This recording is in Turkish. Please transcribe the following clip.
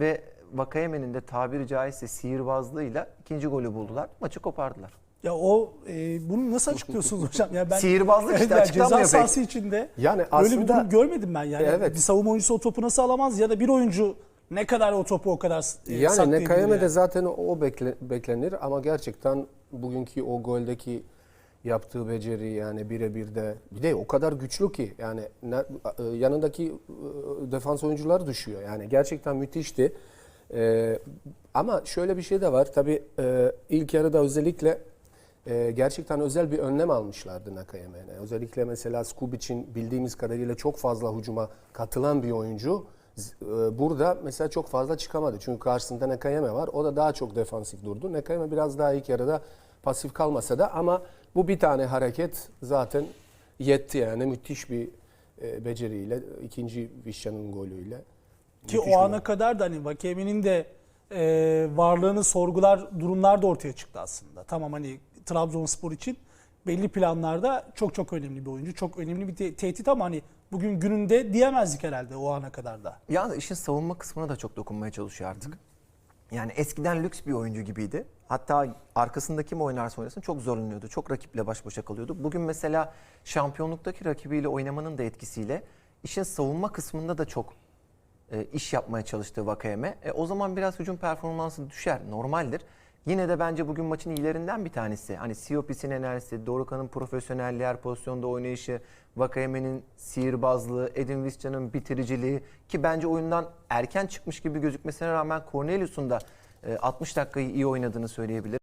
Ve Vakayeme'nin de tabiri caizse sihirbazlığıyla ikinci golü buldular. Maçı kopardılar. Ya o e, bunu nasıl açıklıyorsunuz hocam? Ya ben Sihirbazlık işte, yani açıklanmıyor Ceza sahası içinde Yani böyle bir aslında- durum görmedim ben yani. Evet. Bir savunma oyuncusu o topu nasıl alamaz ya da bir oyuncu ne kadar o topu o kadar e, Yani saklayabilir Nekayeme'de yani. zaten o bekle- beklenir ama gerçekten bugünkü o goldeki yaptığı beceri yani birebir de bir de o kadar güçlü ki yani e, yanındaki e, defans oyuncular düşüyor. Yani gerçekten müthişti. E, ama şöyle bir şey de var. Tabii e, ilk yarıda özellikle e, gerçekten özel bir önlem almışlardı Nakayeme'ne. Özellikle mesela Skubic'in bildiğimiz kadarıyla çok fazla hücuma katılan bir oyuncu. E, Burada mesela çok fazla çıkamadı. Çünkü karşısında Nakayeme var. O da daha çok defansif durdu. Nakayeme biraz daha ilk yarıda pasif kalmasa da ama bu bir tane hareket zaten yetti yani. Müthiş bir e, beceriyle ikinci Vişça'nın golüyle. Ki Müthiş o ana kadar da hani Vakeme'nin de e, varlığını sorgular durumlar da ortaya çıktı aslında. Tamam hani Trabzonspor için belli planlarda çok çok önemli bir oyuncu. Çok önemli bir te- tehdit ama hani bugün gününde diyemezdik herhalde o ana kadar da. Yalnız işin savunma kısmına da çok dokunmaya çalışıyor artık. Yani eskiden lüks bir oyuncu gibiydi. Hatta arkasında kim oynarsa oynasın çok zorlanıyordu. Çok rakiple baş başa kalıyordu. Bugün mesela şampiyonluktaki rakibiyle oynamanın da etkisiyle işin savunma kısmında da çok e, iş yapmaya çalıştı Vakayeme. E, o zaman biraz hücum performansı düşer. Normaldir. Yine de bence bugün maçın iyilerinden bir tanesi. Hani Siopis'in enerjisi, Dorukhan'ın profesyonelliği, her pozisyonda oynayışı, Vakayeme'nin sihirbazlığı, Edin Visca'nın bitiriciliği ki bence oyundan erken çıkmış gibi gözükmesine rağmen Cornelius'un da e, 60 dakikayı iyi oynadığını söyleyebilirim.